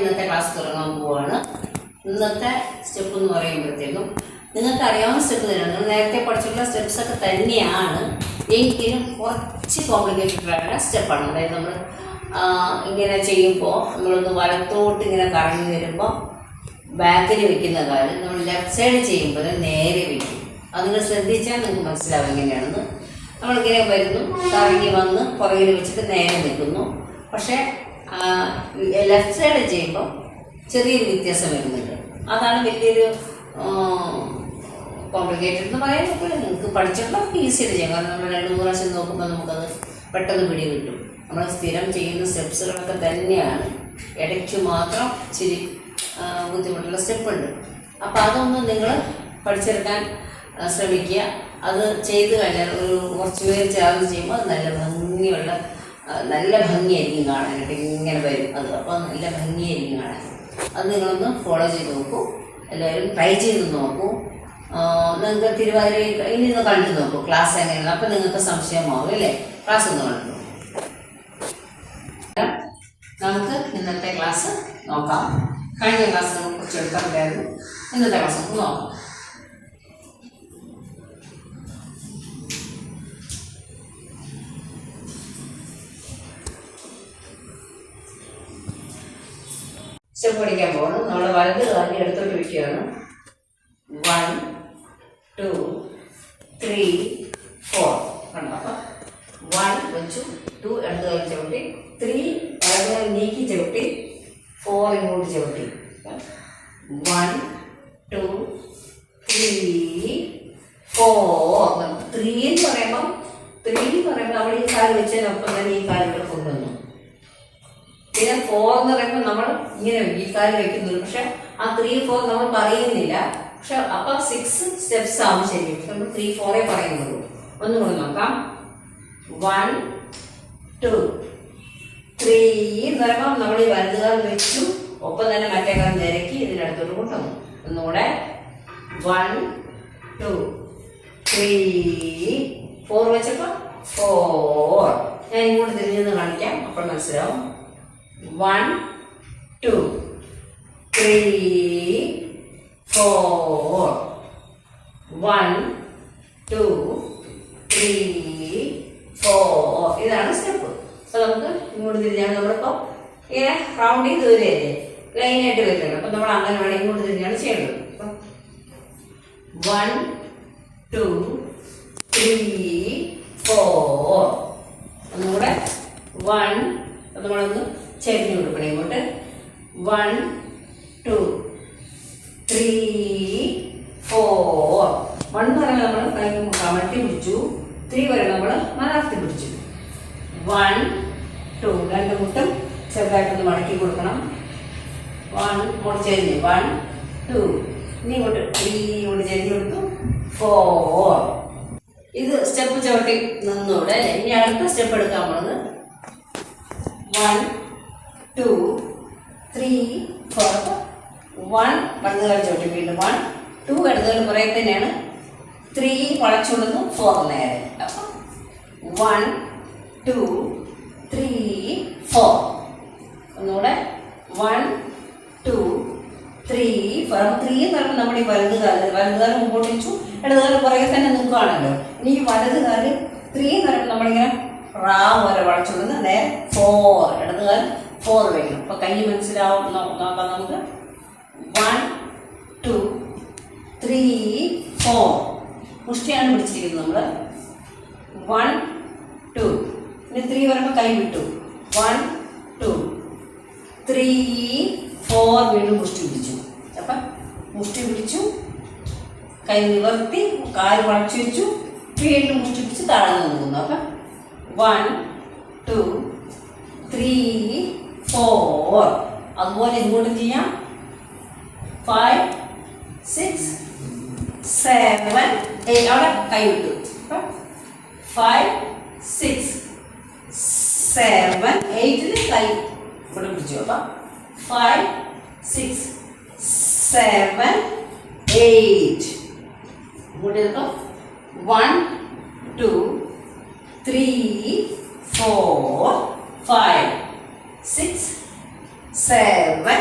ഇന്നത്തെ ക്ലാസ് തുടങ്ങാൻ പോവാണ്. ഇന്നത്തെ സ്റ്റെപ്പ് എന്ന് പറയുമ്പോഴത്തേക്കും നിങ്ങൾക്ക് അറിയാവുന്ന സ്റ്റെപ്പ് തന്നെയാണ്. നിങ്ങൾ നേരത്തെ പഠിച്ചിട്ടുള്ള സ്റ്റെപ്സ് ഒക്കെ തന്നെയാണ്. എങ്കിലും കുറച്ച് കോംപ്ലിക്കേറ്റഡ് ആയ സ്റ്റെപ്പാണ് അതായത് നമ്മൾ ഇങ്ങനെ ചെയ്യുമ്പോൾ നമ്മളൊന്ന് വലത്തോട്ട് ഇങ്ങനെ കറങ്ങി വരുമ്പോൾ ബാക്കിൽ വെക്കുന്ന കാര്യം നമ്മൾ ലെഫ്റ്റ് സൈഡ് ചെയ്യുമ്പോൾ നേരെ വെക്കും. അത് നിങ്ങൾ ശ്രദ്ധിച്ചാൽ നിങ്ങൾക്ക് മനസ്സിലാവും എങ്ങനെയാണെന്ന്. നമ്മളിങ്ങനെ വരുന്നു കറങ്ങി വന്ന് പുറകിൽ വെച്ചിട്ട് നേരെ നിൽക്കുന്നു. പക്ഷേ ലെഫ്റ്റ് സൈഡ് ചെയ്യുമ്പോൾ ചെറിയൊരു വ്യത്യാസം വരുന്നുണ്ട്. അതാണ് വലിയൊരു കോംപ്ലിക്കേറ്റഡ് എന്ന് പറയാൻ പറ്റില്ല നിങ്ങൾക്ക് പഠിച്ചിട്ടുള്ള ഈസിയായിട്ട് ചെയ്യാം. കാരണം നമ്മൾ രണ്ട് മൂന്ന് പ്രാവശ്യം നോക്കുമ്പോൾ നമുക്കത് പെട്ടെന്ന് പിടി കിട്ടും. നമ്മൾ സ്ഥിരം ചെയ്യുന്ന സ്റ്റെപ്സുകളൊക്കെ തന്നെയാണ്. ഇടയ്ക്ക് മാത്രം ഇച്ചിരി ബുദ്ധിമുട്ടുള്ള സ്റ്റെപ്പുണ്ട് അപ്പോൾ അതൊന്ന് നിങ്ങൾ പഠിച്ചെടുക്കാൻ ശ്രമിക്കുക. അത് ചെയ്ത് കഴിഞ്ഞാൽ ഒരു കുറച്ച് പേര് ചേർന്ന് ചെയ്യുമ്പോൾ അത് നല്ല ഭംഗിയുള്ള നല്ല ഭംഗിയായിരിക്കും കാണാനായിട്ട് ഇങ്ങനെ വരും അത്. അപ്പോൾ നല്ല ഭംഗിയായിരിക്കും കാണാൻ. അത് നിങ്ങളൊന്ന് ഫോളോ ചെയ്ത് നോക്കൂ. എല്ലാവരും ട്രൈ ചെയ്ത് നോക്കൂ. നിങ്ങൾക്ക് തിരുവാതിര ഇനി ഒന്ന് കണ്ടു നോക്കൂ. ക്ലാസ് എങ്ങനെയാണ്? അപ്പം നിങ്ങൾക്ക് സംശയമാവും അല്ലേ? ക്ലാസ് ഒന്ന് കണ്ടു നമുക്ക് ഇന്നത്തെ ക്ലാസ് നോക്കാം. കഴിഞ്ഞ ക്ലാസ് കുറച്ച് എടുക്കാറുണ്ടായിരുന്നു ഇന്നത്തെ ക്ലാസ് നോക്കാം. സ്റ്റെപ്പ് പഠിക്കാൻ പോകണം നമ്മൾ വലത് കാലി എടുത്തോട്ട് വയ്ക്കുകയാണ് വൺ ടു ത്രീ ഫോർ കണ്ടോ? അപ്പം വൺ വെച്ചു ടു ഇടത് കാലം ചവിട്ടി ത്രീ വലത് കാലം നീക്കി ചവിട്ടി ഫോർ ഇങ്ങോട്ട് ചവിട്ടി. One two three four three എന്ന് പറയുമ്പം ത്രീ എന്ന് പറയുമ്പോൾ അവിടെ ഈ കാൽ വെച്ചതിനൊപ്പം തന്നെ ഈ കാലുകൾ കൊണ്ടുവന്നു. പിന്നെ ഫോർ എന്ന് പറയുമ്പോൾ നമ്മൾ ഇങ്ങനെ ഈ കാൽ വെക്കുന്നുള്ളൂ പക്ഷെ ആ ത്രീ ഫോർ നമ്മൾ പറയുന്നില്ല. പക്ഷെ അപ്പൊ സിക്സ് സ്റ്റെപ്സ് ആവും ശരി നമ്മൾ ത്രീ ഫോറേ പറയുന്നുള്ളൂ. ഒന്നുകൂടി നോക്കാം. വൺ ടു ത്രീ എന്ന് പറയുമ്പോൾ നമ്മൾ ഈ വലുതുകാർ വെച്ചു. ഒപ്പം തന്നെ മറ്റേ കാലം നിരക്കി ഇതിനടുത്തോട്ട് കൊണ്ടുവന്നു. ഒന്നുകൂടെ. വൺ ടു ത്രീ ഫോർ വെച്ചപ്പോൾ ഫോർ ഞാൻ ഇങ്ങോട്ട് തിരിഞ്ഞെന്ന് കാണിക്കാം. അപ്പോൾ മനസ്സിലാവും. One two, three, four. One, two, three, four. ഇതാണ് സ്റ്റെപ്പ് അപ്പൊ നമുക്ക് ഇങ്ങോട്ട് തിരിഞ്ഞാണ് നമ്മളിപ്പോ ഇങ്ങനെ റൗണ്ട് ചെയ്ത് വരികയല്ലേ? ലൈനായിട്ട് വരികയാണ് അപ്പൊ നമ്മൾ അങ്ങനെ വേണം ഇങ്ങോട്ട് തിരിഞ്ഞാണ് ചെയ്യേണ്ടത്. വൺ ടു ത്രീ ഫോർ ഒന്നുകൂടെ വൺ നമ്മളൊന്ന് ചെരിഞ്ഞു കൊടുക്കണം ഇങ്ങോട്ട് one two three four one എന്ന് പറയുമ്പോൾ നമ്മൾ കമഴ്ത്തി പിടിച്ചു. ത്രീ വരെ നമ്മൾ മലർത്തി പിടിച്ചു. വൺ ടു രണ്ട് മുട്ടും ചെറുതായിട്ടൊന്ന് മടക്കി കൊടുക്കണം. വൺ ഇങ്ങോട്ട് ചെരിഞ്ഞ്. വൺ ടു ഇനി ഇങ്ങോട്ട് ത്രീ ഇങ്ങോട്ട് ചെരിഞ്ഞ് കൊടുത്തു. ഫോർ ഇത് സ്റ്റെപ്പ് ചവിട്ടി നിന്നൂടെ ഇനി അടുത്ത സ്റ്റെപ്പ് എടുക്കാൻ പോണത് one two three four one വലതുകാൽ ചവിട്ടി വീണ്ടും. വൺ ടു ഇടതുകാൽ കുറേ തന്നെയാണ്. ത്രീ വളച്ചുകൊടുന്നു ഫോർ നേരെ. അപ്പം വൺ ടു ത്രീ ഫോർ ഒന്നുകൂടെ. One two three four three എന്ന് പറയുമ്പോൾ നമ്മുടെ ഈ വലതുകാൽ വലതുകാൽ മുമ്പോട്ട് വെച്ചു. ഇടതുകാൽ പുറകെ തന്നെ നിൽക്കുകയാണല്ലോ ഇനി ഈ വലതുകാൽ ത്രീ എന്ന് പറയുമ്പോൾ നമ്മളിങ്ങനെ റാ വരെ വളച്ചുകൊടുന്ന് നേരെ ഫോർ ഇടതുകാൽ ഫോർ വരും അപ്പൊ കൈ മനസ്സിലാവും നോക്കാം നമുക്ക് വൺ ടു ത്രീ ഫോർ മുഷ്ടിയാണ് പിടിച്ചിരിക്കുന്നത് നമ്മൾ വൺ ടു ഇനി ത്രീ വരുമ്പോൾ കൈ വിട്ടു. വൺ ടു ത്രീ ഫോർ വീണ്ടും മുഷ്ടി പിടിച്ചു. അപ്പം മുഷ്ടി പിടിച്ചു കൈ നിവർത്തി കാൽ വളച്ചു വെച്ചു വീണ്ടും മുഷ്ടി പിടിച്ച് താഴ്ന്നു നോക്കുന്നു അപ്പം വൺ ടു ത്രീ ഫോർ അതുപോലെ ഇങ്ങോട്ടും ചെയ്യാം. ഫൈവ് സിക്സ് സെവൻ എയ്റ്റ് അവിടെ കൈ വിട്ടു ഫൈവ് സിക്സ് സെവൻ എയ്റ്റിന് കൈ ഇവിടെ പിടിച്ചു അപ്പം ഫൈവ് സിക്സ് സെവൻ എയ്റ്റ് ഇങ്ങോട്ട് എടുക്കാം. One two three four five six seven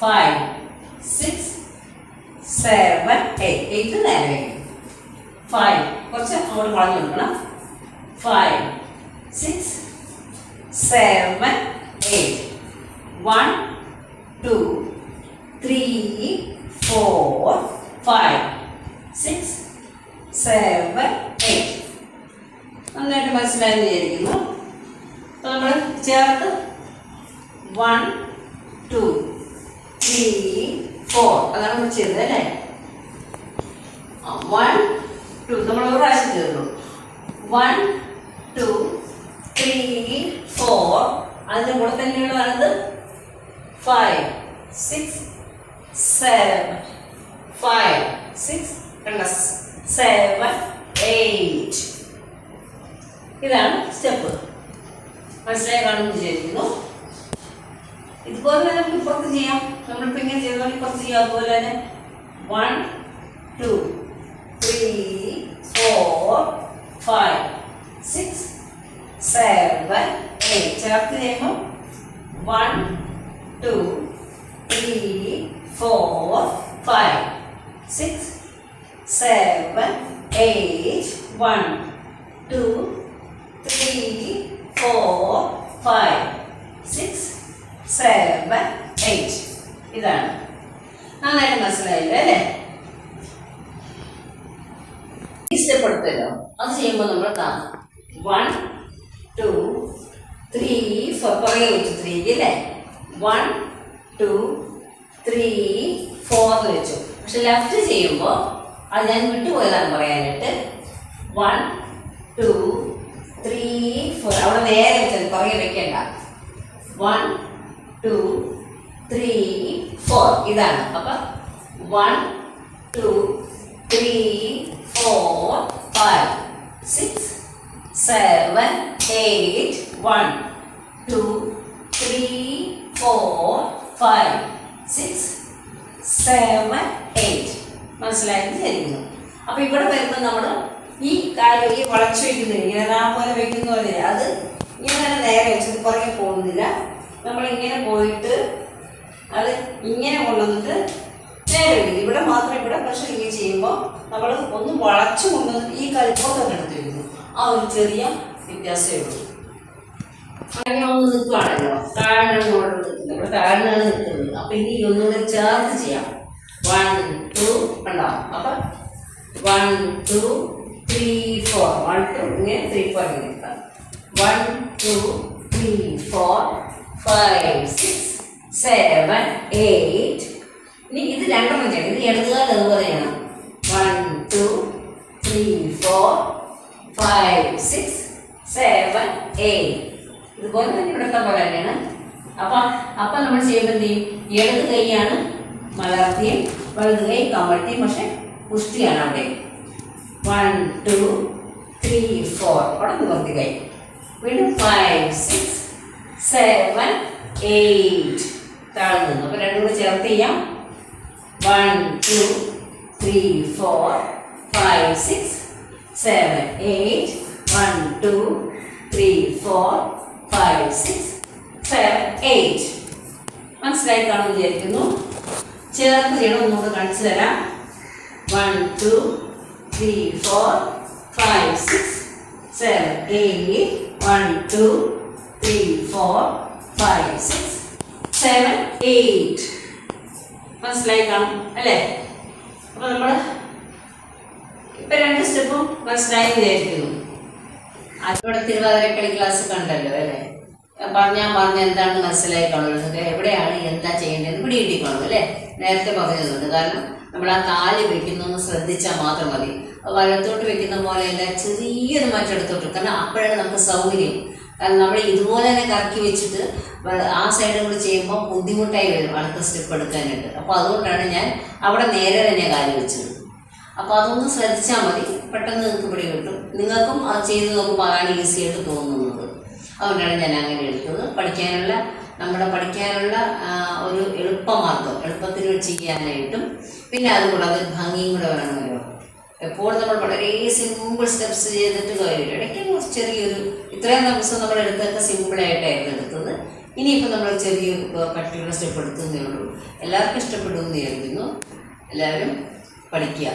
five six seven eight eight നേരെ ഫൈവ് കുറച്ച് അങ്ങോട്ട് വളഞ്ഞു കൊടുക്കണം five six seven eight one two three four five six seven eight നന്നായിട്ട് മനസ്സിലായെന്ന് വിചാരിക്കുന്നു. അപ്പോൾ നമ്മൾ ചേർത്ത് വൺ ടു ത്രീ ഫോർ അതാണ് നമ്മൾ ചെയ്തത് അല്ലേ? വൺ ടു നമ്മൾ ഒരു പ്രാവശ്യം ചേർന്നു വൺ ടു ത്രീ ഫോർ അതിന്റെ കൂടെ തന്നെയുള്ളതാണിത് five six seven five six plus seven eight ഇതാണ് സ്റ്റെപ്പ്. മനസ്സിലായി കാണുമെന്ന് വിചാരിക്കുന്നു. ഇതുപോലെ തന്നെ നമുക്ക് ഇപ്പുറത്ത് ചെയ്യാം. നമ്മളിപ്പോൾ ഇങ്ങനെ ചെയ്താൽ ഇപ്പുറത്ത് ചെയ്യാം. അതുപോലെ തന്നെ one two three four five six seven eight ചേർത്ത് ചെയ്യുമ്പോൾ one two three four five six seven eight one two three four five six seven eight ഇതാണ്. നന്നായിട്ട് മനസ്സിലായില്ലേ അല്ലേ? സ്റ്റെപ്പ് എടുത്തല്ലോ അത് ചെയ്യുമ്പോൾ നമ്മൾ വൺ ടു ത്രീ പുറകെ വെച്ചു ത്രീ അല്ലേ? വൺ ടു ത്രീ ഫോർ എന്ന് വെച്ചു. പക്ഷെ ലെഫ്റ്റ് ചെയ്യുമ്പോൾ അത് ഞാൻ വിട്ടുപോയതാണ് പറയാനായിട്ട്. വൺ ടു ത്രീ ഫോർ അവിടെ നേരെ വെച്ചത് കുറേ വെക്കണ്ട. വൺ ടു ത്രീ ഫോർ ഇതാണ്. അപ്പം one two three four five six seven eight one two three four five six seven eight മനസ്സിലായെന്ന് വിചാരിക്കുന്നു അപ്പൊ ഇവിടെ വരുമ്പോൾ നമ്മൾ ഈ കാര്യം ഈ വളച്ചു വയ്ക്കുന്നില്ല ഇങ്ങനെ റാ പോലെ വയ്ക്കുന്ന പോലെ അത് ഇങ്ങനെ നേരെ വെച്ചത് പുറകെ പോകുന്നില്ല. നമ്മൾ ഇങ്ങനെ പോയിട്ട് അത് ഇങ്ങനെ കൊണ്ടുവന്നിട്ട് നേരെ വയ്ക്കും ഇവിടെ മാത്രം ഇവിടെ പക്ഷെ ഇങ്ങനെ ചെയ്യുമ്പോൾ നമ്മൾ ഒന്ന് വളച്ചു കൊണ്ടുവന്ന് ഈ കളിപ്പുറത്തൊക്കെ എടുത്ത് വയ്ക്കുന്നു ആ ഒരു ചെറിയ വ്യത്യാസമേ ഉള്ളൂ. അങ്ങനെ ഒന്ന് നിൽക്കുകയാണല്ലോ ഇവിടെ നിൽക്കുന്നത്. ഇവിടെ താഴെയാണ് നിൽക്കുന്നത്. അപ്പൊ ഇനി ഒന്നുകൂടെ ചേർത്ത് ചെയ്യാം. വൺ ടു ഉണ്ടാവും അപ്പൊ one two three four one two ഇങ്ങനെ ത്രീ ഫോർ ഇങ്ങനെ നിൽക്കാം one two three four five six seven eight ഇനി ഇത് രണ്ടെണ്ണം ചെയ്യണം ഇത് ഇടതുകാലം അതുപോലെ ചെയ്യണം one two three four five six seven eight ഇതുപോലെ തന്നെ ഇവിടുത്തെ പോലെ തന്നെയാണ്. അപ്പം അപ്പം നമ്മൾ ചെയ്യുമ്പോൾ എന്ത് ചെയ്യും? ഇടത് കൈയാണ് മലർത്തിയും വലത് കൈ കമഴ്ത്തിയും പക്ഷെ പുഷ്ടിയാണ് അവിടെ. വൺ ടു ത്രീ ഫോർ അവിടെ നിവർത്തി വീണ്ടും ഫൈവ് സിക്സ് സെവൻ എയ്റ്റ് താഴ്ന്നു നിന്നു അപ്പം രണ്ടും കൂടെ ചേർത്ത് ചെയ്യാം. One two three four five six seven eight one two three four five six seven eight മനസ്സിലായി കാണുമെന്ന് വിചാരിക്കുന്നു. ചേർത്ത് ചെയ്യണം. ഒന്നുകൂടെ കാണിച്ചു തരാം. One two three four five six seven eight one two three four five six seven eight മനസ്സിലായി കാണും അല്ലേ? അപ്പോൾ നമ്മൾ ഇപ്പം രണ്ട് സ്റ്റെപ്പും മനസ്സിലായി വിചാരിക്കുന്നു അതിവിടെ തിരുവാതിരക്കളി ക്ലാസ് കണ്ടല്ലോ അല്ലേ? പറഞ്ഞാൽ പറഞ്ഞ എന്താണെന്ന് മനസ്സിലായി നിങ്ങൾക്ക് എവിടെയാണ് എന്താ ചെയ്യേണ്ടതെന്ന് ഇവിടെ കിട്ടിക്കോളും അല്ലേ? നേരത്തെ പറഞ്ഞതുകൊണ്ട്. കാരണം നമ്മൾ ആ കാൽ വെക്കുന്നൊന്ന് ശ്രദ്ധിച്ചാൽ മാത്രം മതി. വലത്തോട്ട് വെക്കുന്ന പോലെയല്ല ചെറിയൊരു മാറ്റം എടുത്തോട്ട്. കാരണം അപ്പോഴാണ് നമുക്ക് സൗകര്യം. കാരണം നമ്മൾ ഇതുപോലെ തന്നെ കറക്കി വെച്ചിട്ട് ആ സൈഡും കൂടി ചെയ്യുമ്പോൾ ബുദ്ധിമുട്ടായി വരും അടുത്ത സ്റ്റെപ്പ് എടുക്കാനായിട്ട്. അപ്പോൾ അതുകൊണ്ടാണ് ഞാൻ അവിടെ നേരെ തന്നെ കാൽ വെച്ചത്. അപ്പോൾ അതൊന്ന് ശ്രദ്ധിച്ചാൽ മതി. പെട്ടെന്ന് നിങ്ങൾക്ക് പിടി കിട്ടും. നിങ്ങൾക്കും അത് ചെയ്ത് നോക്കുമ്പോൾ അതാണ് ഈസി ആയിട്ട് തോന്നുന്നത്. അതുകൊണ്ടാണ് ഞാൻ അങ്ങനെ എടുത്തത്. പഠിക്കാനുള്ള നമ്മുടെ പഠിക്കാനുള്ള ഒരു എളുപ്പമാർഗം. എളുപ്പത്തിൽ ചെയ്യാനായിട്ടും പിന്നെ അതുകൂടാതെ ഭംഗിയും കൂടെ വേണമല്ലോ എപ്പോഴും നമ്മൾ വളരെ സിമ്പിൾ സ്റ്റെപ്സ് ചെയ്തിട്ട് കാര്യമില്ല. ഇടയ്ക്ക് ചെറിയൊരു ഇത്രയും ദിവസം നമ്മൾ എടുത്തൊക്കെ സിമ്പിളായിട്ടായിരുന്നു എടുത്തത്. ഇനിയിപ്പോൾ നമ്മൾ ചെറിയ കട്ടിയുള്ള സ്റ്റെപ്പ് എടുക്കുന്നേ ഉള്ളൂ. എല്ലാവർക്കും ഇഷ്ടപ്പെടുമെന്ന് വിചാരിക്കുന്നു. എല്ലാവരും പഠിക്കുക.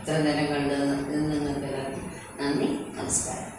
ഇത്ര നേരം കണ്ടത് നിങ്ങൾക്ക് നന്ദി. നമസ്കാരം.